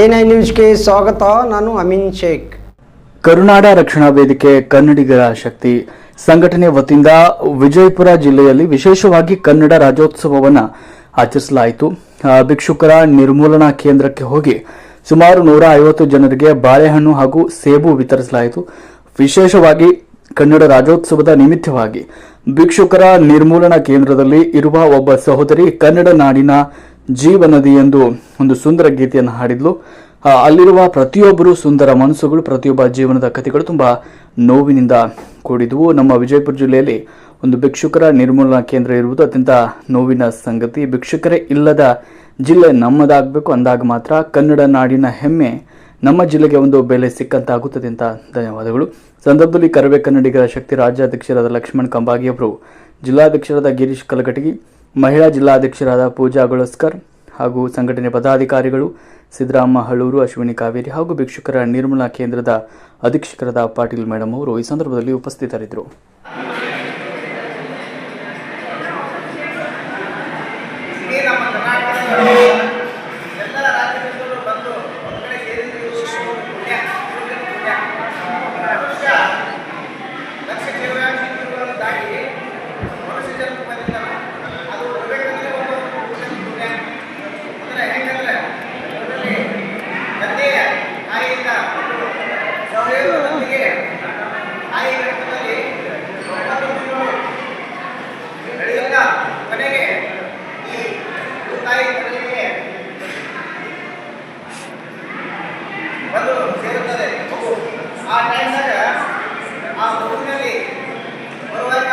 N I ನ್ಯೂಸ್ಗೆ ಸ್ವಾಗತ, ನಾನು ಅಮಿನ್ ಶೇಖ್. ಕರುನಾಡ ರಕ್ಷಣಾ ವೇದಿಕೆ ಕನ್ನಡಿಗರ ಶಕ್ತಿ. ಸಂಘಟನೆ ವತಿಯಿಂದ ವಿಜಯಪುರ ಜಿಲ್ಲೆಯಲ್ಲಿ ವಿಶೇಷವಾಗಿ ಕನ್ನಡ ರಾಜ್ಯೋತ್ಸವವನ್ನು ಆಚರಿಸಲಾಯಿತು. ಭಿಕ್ಷುಕರ ನಿರ್ಮೂಲನಾ ಕೇಂದ್ರಕ್ಕೆ ಹೋಗಿ ಸುಮಾರು ನೂರ ಐವತ್ತು ಜನರಿಗೆ ಬಾಳೆಹಣ್ಣು ಹಾಗೂ ಸೇಬು ವಿತರಿಸಲಾಯಿತು. ವಿಶೇಷವಾಗಿ ಕನ್ನಡ ರಾಜ್ಯೋತ್ಸವದ ನಿಮಿತ್ತವಾಗಿ ಭಿಕ್ಷುಕರ ನಿರ್ಮೂಲನಾ ಕೇಂದ್ರದಲ್ಲಿ ಇರುವ ಒಬ್ಬ ಸಹೋದರಿ ಕನ್ನಡ ನಾಡಿನ ಜೀವನದಿ ಎಂದು ಒಂದು ಸುಂದರ ಗೀತೆಯನ್ನು ಹಾಡಿದ್ಲು. ಅಲ್ಲಿರುವ ಪ್ರತಿಯೊಬ್ಬರು ಸುಂದರ ಮನಸ್ಸುಗಳು, ಪ್ರತಿಯೊಬ್ಬ ಜೀವನದ ಕಥೆಗಳು ತುಂಬ ನೋವಿನಿಂದ ಕೂಡಿದ್ವು. ನಮ್ಮ ವಿಜಯಪುರ ಜಿಲ್ಲೆಯಲ್ಲಿ ಒಂದು ಭಿಕ್ಷುಕರ ನಿರ್ಮೂಲನಾ ಕೇಂದ್ರ ಇರುವುದು ಅತ್ಯಂತ ನೋವಿನ ಸಂಗತಿ. ಭಿಕ್ಷುಕರೇ ಇಲ್ಲದ ಜಿಲ್ಲೆ ನಮ್ಮದಾಗಬೇಕು ಅಂದಾಗ ಮಾತ್ರ ಕನ್ನಡ ನಾಡಿನ ಹೆಮ್ಮೆ ನಮ್ಮ ಜಿಲ್ಲೆಗೆ ಒಂದು ಬೆಲೆ ಸಿಕ್ಕಂತಾಗುತ್ತದೆ ಅಂತ ಧನ್ಯವಾದಗಳು. ಸಂದರ್ಭದಲ್ಲಿ ಕರವೇ ಕನ್ನಡಿಗರ ಶಕ್ತಿ ರಾಜ್ಯಾಧ್ಯಕ್ಷರಾದ ಲಕ್ಷ್ಮಣ್ ಕಂಬಾಗಿಯವರು ಜಿಲ್ಲಾಧ್ಯಕ್ಷರಾದ ಗಿರೀಶ್ ಕಲಘಟಗಿ ಮಹಿಳಾ ಜಿಲ್ಲಾಧ್ಯಕ್ಷರಾದ ಪೂಜಾ ಗೊಳಸ್ಕರ್ ಹಾಗೂ ಸಂಘಟನೆ ಪದಾಧಿಕಾರಿಗಳು ಸಿದ್ದರಾಮ ಹಳೂರು ಅಶ್ವಿನಿ ಕಾವೇರಿ ಹಾಗೂ ಭಿಕ್ಷುಕರ ನಿರ್ಮಲಾ ಕೇಂದ್ರದ ಅಧೀಕ್ಷಕರಾದ ಪಾಟೀಲ್ ಮೇಡಮ್ ಅವರು ಈ ಸಂದರ್ಭದಲ್ಲಿ ಉಪಸ್ಥಿತರಿದ್ದರು. ಆ ಟೈಮ್ನಾಗ ಆ ಊರಿನಲ್ಲಿ ಬರುವಾಗ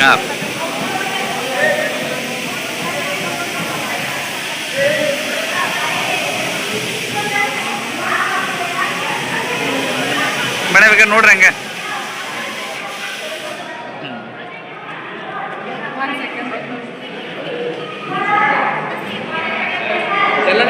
ครับ ಮನೆಗೆ ನೋಡ್ರಂಗ ಎಲ್ಲ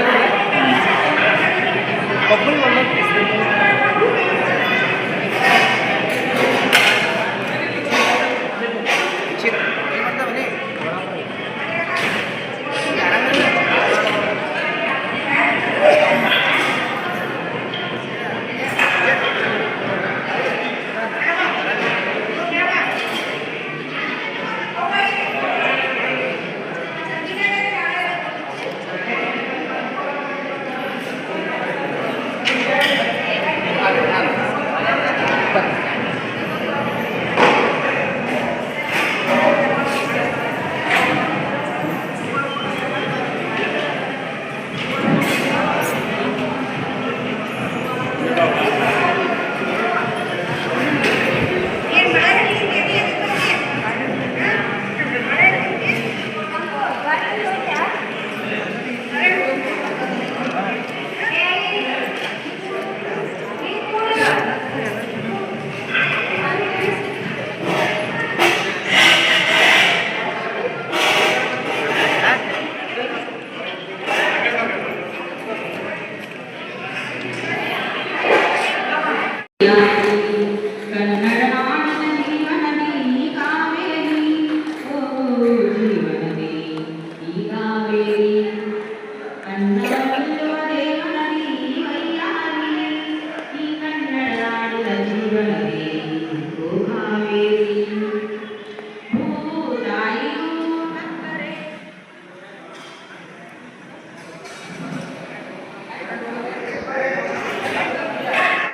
Ribbon.